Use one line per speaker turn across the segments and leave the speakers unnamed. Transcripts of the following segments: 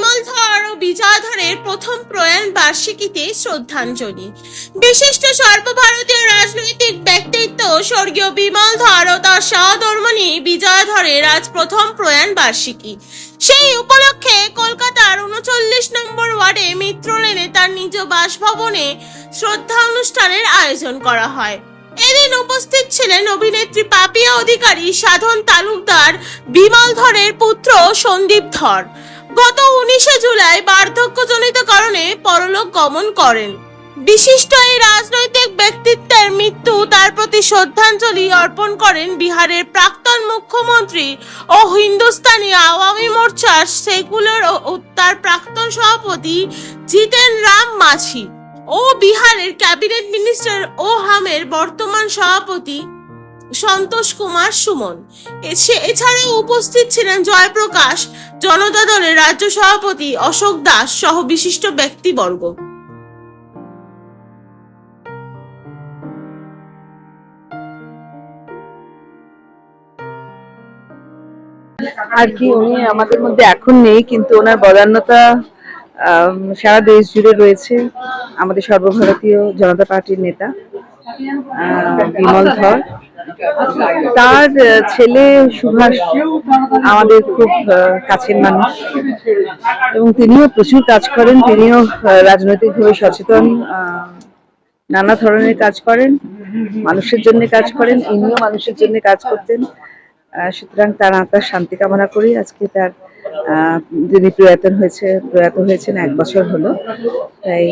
বিমলধর ও বিজয়ধরের প্রথম প্রয়াণ বার্ষিকীতে শ্রদ্ধাঞ্জলি। বিশিষ্ট সর্বভারতীয় রাজনৈতিক ব্যক্তিত্ব স্বর্গীয় বিমলধর ও তার বিজয়ধরের আজ প্রথম প্রয়াণ বার্ষিকী। সেই উপলক্ষে কলকাতার উনচল্লিশ নম্বর ওয়ার্ডে মিত্র লেনে তার নিজ বাসভবনে শ্রদ্ধা অনুষ্ঠানের আয়োজন করা হয়। এদিন উপস্থিত ছিলেন অভিনেত্রী পাপিয়া অধিকারী সাধন তালুকদার বিমল ধরের পুত্র সন্দীপ ধর। গত উনিশে জুলাই বার্ধক্যজনিত কারণে পরলোক গমন করেন। বিশিষ্ট এই রাজনৈতিক ব্যক্তিত্বের মৃত্যু তার প্রতি শ্রদ্ধাঞ্জলি অর্পণ করেন বিহারের প্রাক্তন মুখ্যমন্ত্রী ও হিন্দুস্তানি আওয়ামী মোর্চার সেকুলার ও তার প্রাক্তন সভাপতি জিতেন রাম মাঝি ও বিহারের ক্যাবিনেট মিনিস্টার ও হামের বর্তমান সভাপতি সন্তোষ কুমার সুমন। এছাড়াও উপস্থিত ছিলেন জয়প্রকাশ, জনতা দলের রাজ্য সভাপতি অশোক দাস সহ বিশিষ্ট ব্যক্তিবর্গ।
আর কি, উনি আমাদের মধ্যে এখন নেই, কিন্তু ওনার বদান্যতা সারা দেশ জুড়ে রয়েছে। আমাদের সর্বভারতীয় জনতা পার্টির নেতা বিমল ধর। তার ছেলে সুভাষ আমাদের খুব কাছের মানুষ। এবং তিনিও প্রচুর কাজ করেন, তিনিও রাজনৈতিকভাবে সচেতন নানা ধরনের কাজ করেন, মানুষের জন্য কাজ করেন, ইনিও মানুষের জন্য কাজ করতেন। সুতরাং তার আত্মার শান্তি কামনা করি। আজকে তার যিনি প্রয়াত হয়েছে, প্রয়াত হয়েছেন এক বছর হলো। তাই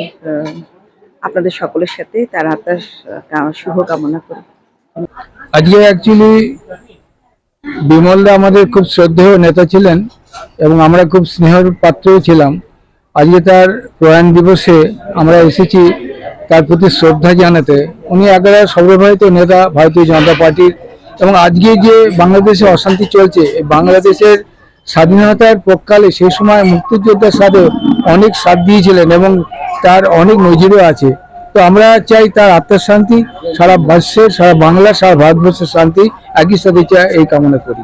আপনাদের সকলের সাথে তার আত্মার শুভ কামনা করি।
আজকে অ্যাকচুয়ালি বিমলদা আমাদের খুব শ্রদ্ধেয় নেতা ছিলেন এবং আমরা খুব স্নেহর পাত্রও ছিলাম। আজকে তার প্রয়াণ দিবসে আমরা এসেছি তার প্রতি শ্রদ্ধা জানাতে। উনি একবার সর্বভারতীয় নেতা, ভারতীয় জনতা পার্টির এবং আজকে যে বাংলাদেশে অশান্তি চলছে বাংলাদেশের স্বাধীনতার পক্ষকালে সেই সময় মুক্তিযোদ্ধার সাথে অনেক সাথ দিয়েছিলেন এবং তার অনেক নজিরও আছে। তো আমরা চাই তার আত্মার শান্তি, সারা বিশ্বের, সারা বাংলা সারা ভারতবর্ষের শান্তি, একই সাথে চাই এই কামনা করি।